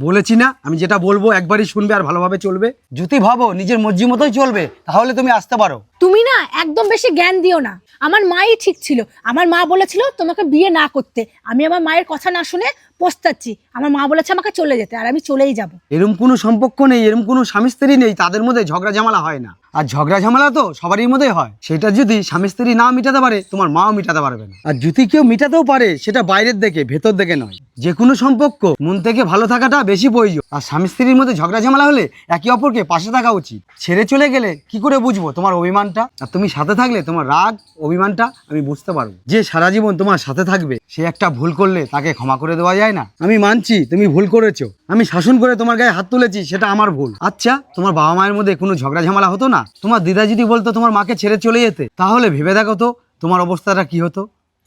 বলেছি না, আমি যেটা বলব একবারই শুনবে আর ভালোভাবে চলবে। যদি ভাবো নিজের মর্জি মতোই চলবে, তাহলে তুমি আসতে পারো। তুমি না একদম বেশি জ্ঞান দিও না। আমার মাই ঠিক ছিল। আমার মা বলেছিল, তোমাকে বিয়ে না করতে। আমি আমার মায়ের কথা না শুনে পস্তাচ্ছি। আমার মা বলেছে আমাকে চলে যেতে, আর আমি চলেই যাব। এরম কোনো সম্পর্ক নেই, এরম কোনো স্বামী স্ত্রী নেই, তাদের মধ্যে ঝগড়া ঝামেলা হয় না। আর ঝগড়া ঝামেলা তো সবারই মধ্যে হয়। সেটা যদি স্বামী স্ত্রী না মিটাতে পারে, তোমার মাও মিটাতে পারবে না। আর যদি কেউ মিটাতেও পারে, সেটা বাইরের দিকে, ভেতর দিকে নয়। যে কোনো সম্পর্ক, মন থেকে ভালো থাকাটা বেশি প্রয়োজন। আর স্বামী স্ত্রীর মধ্যে ঝগড়া ঝামেলা হলে একে অপরকে পাশে থাকা উচিত। ছেড়ে চলে গেলে কি করে বুঝব তোমার অভিমানটা? আর তুমি সাথে থাকলে তোমার রাগ অভিমানটা আমি বুঝতে পারব। যে সারা জীবন তোমার সাথে থাকবে, সে একটা ভুল করলে তাকে ক্ষমা করে দেওয়া যায় না? আমি মানছি, তুমি ভুল করেছ। আমি শাসন করে তোমার গায়ে হাত তুলেছি, সেটা আমার ভুল। আচ্ছা তোমার বাবা মায়ের মধ্যে কোনো ঝগড়া ঝামেলা হতো না? তোমার দিদা যদি বলতো তোমার মাকে ছেড়ে চলে যেতে, তাহলে ভেবে দেখো তো তোমার অবস্থাটা কি হতো?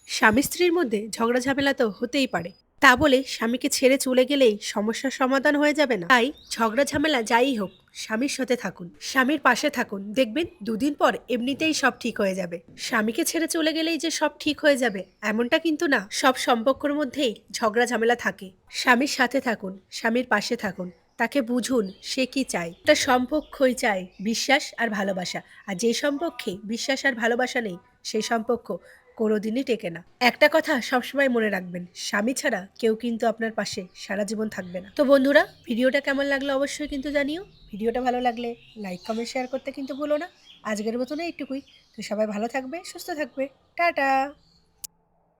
স্বামী স্ত্রীর মধ্যে ঝগড়া ঝামেলা তো হতেই পারে। তা বলে স্বামীকে ছেড়ে চলে গেলেই সমস্যার সমাধান হয়ে যাবে না। তাই ঝগড়া ঝামেলা যাই হোক, স্বামীর সাথে থাকুন, স্বামীর পাশে থাকুন। দেখবেন দুদিন পর এমনিতেই সব ঠিক হয়ে যাবে। স্বামীকে ছেড়ে চলে গেলেই যে সব ঠিক হয়ে যাবে, এমনটা কিন্তু না। সব সম্পর্কের মধ্যেই ঝগড়া ঝামেলা থাকে। স্বামীর সাথে থাকুন, স্বামীর পাশে থাকুন। তাকে বুঝুন সে কি চায়। একটা সম্পর্কই চায় বিশ্বাস আর ভালোবাসা। আর যে সম্পর্কে বিশ্বাস আর ভালোবাসা নেই সেই সম্পর্ক কোনোদিনই টেকে না। একটা কথা সবসময় মনে রাখবেন, স্বামী ছাড়া কেউ কিন্তু আপনার পাশে সারা জীবন থাকবে না। তো বন্ধুরা, ভিডিওটা কেমন লাগল অবশ্যই কিন্তু জানিও। ভিডিওটা ভালো লাগলে লাইক, কমেন্ট, শেয়ার করতে কিন্তু ভুলো না। আজকের মতন এইটুকুই। তো সবাই ভালো থাকবে, সুস্থ থাকবে। টাটা!